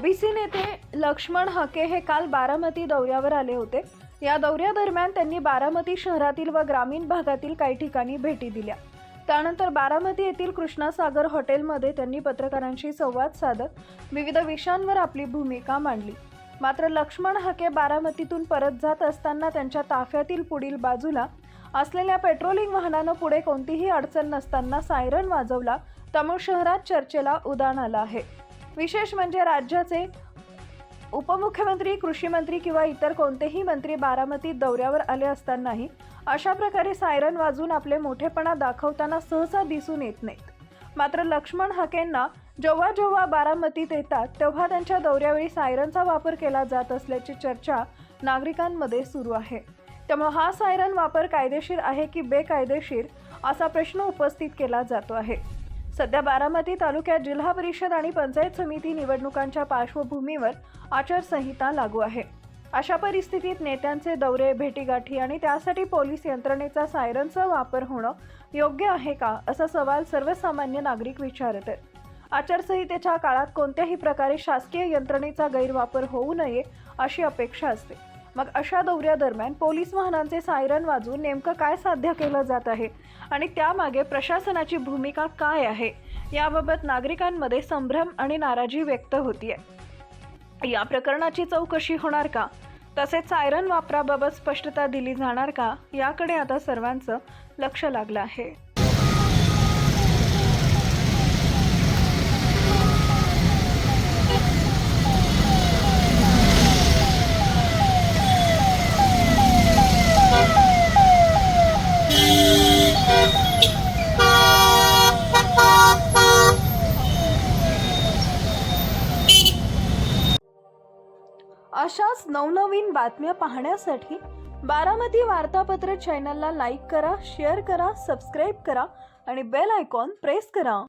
OBC नेते लक्ष्मण हके हे काल बारामती दौऱ्यावर आले होते. या दौऱ्यादरम्यान त्यांनी बारामती शहरातील व ग्रामीण भागातील काही ठिकाणी भेटी दिल्या. त्यानंतर बारामती येथील कृष्णासागर हॉटेलमध्ये त्यांनी पत्रकारांशी संवाद साधत विविध विषयांवर आपली भूमिका मांडली. मात्र लक्ष्मण हके बारामतीतून परत जात असताना त्यांच्या ताफ्यातील पुढील बाजूला असलेल्या पेट्रोलिंग वाहनानं पुढे कोणतीही अडचण नसताना सायरन वाजवला त्यामुळे शहरात चर्चेला उदाण आलं आहे. विशेष म्हणजे राज्याचे उपमुख्यमंत्री कृषी मंत्री किंवा इतर कोणतेही मंत्री बारामतीत दौऱ्यावर आले असतानाही अशा प्रकारे सायरन वाजून आपले मोठेपणा दाखवताना सहसा दिसून येत नाहीत. मात्र लक्ष्मण हाकेंना जेव्हा जेव्हा बारामतीत येतात तेव्हा त्यांच्या दौऱ्यावेळी सायरनचा वापर केला जात असल्याची चर्चा नागरिकांमध्ये सुरू आहे. त्यामुळे हा सायरन वापर कायदेशीर आहे की बेकायदेशीर असा प्रश्न उपस्थित केला जातो आहे. सध्या बारामती तालुक्यात जिल्हा परिषद आणि पंचायत समिती निवडणुकांच्या पार्श्वभूमीवर आचारसंहिता लागू आहे. अशा परिस्थितीत नेत्यांचे दौरे भेटीगाठी आणि त्यासाठी पोलीस यंत्रणेचा सायरनचा वापर होणं योग्य आहे का असा सवाल सर्वसामान्य नागरिक विचारत आहेत आचारसंहितेच्या काळात कोणत्याही प्रकारे शासकीय यंत्रणेचा गैरवापर होऊ नये अशी अपेक्षा असते. मग अशा दौऱ्यादरम्यान पोलीस वाहनांचे सायरन वाजवून नेमकं काय साध्य केलं जात आहे? आणि त्यामागे प्रशासनाची भूमिका काय आहे? याबाबत नागरिकांमध्ये संभ्रम आणि नाराजी व्यक्त होतीये. या प्रकरणाची चौकशी होणार का? तसेच सायरन वापराबाबत स्पष्टता दिली जाणार का? याकडे आता सर्वांचं लक्ष लागलं आहे. अशाच नवनवीन बातम्या पाहण्यासाठी बारामती वार्तापत्र चॅनलला लाईक करा शेअर करा सबस्क्राईब करा आणि बेल आयकॉन प्रेस करा.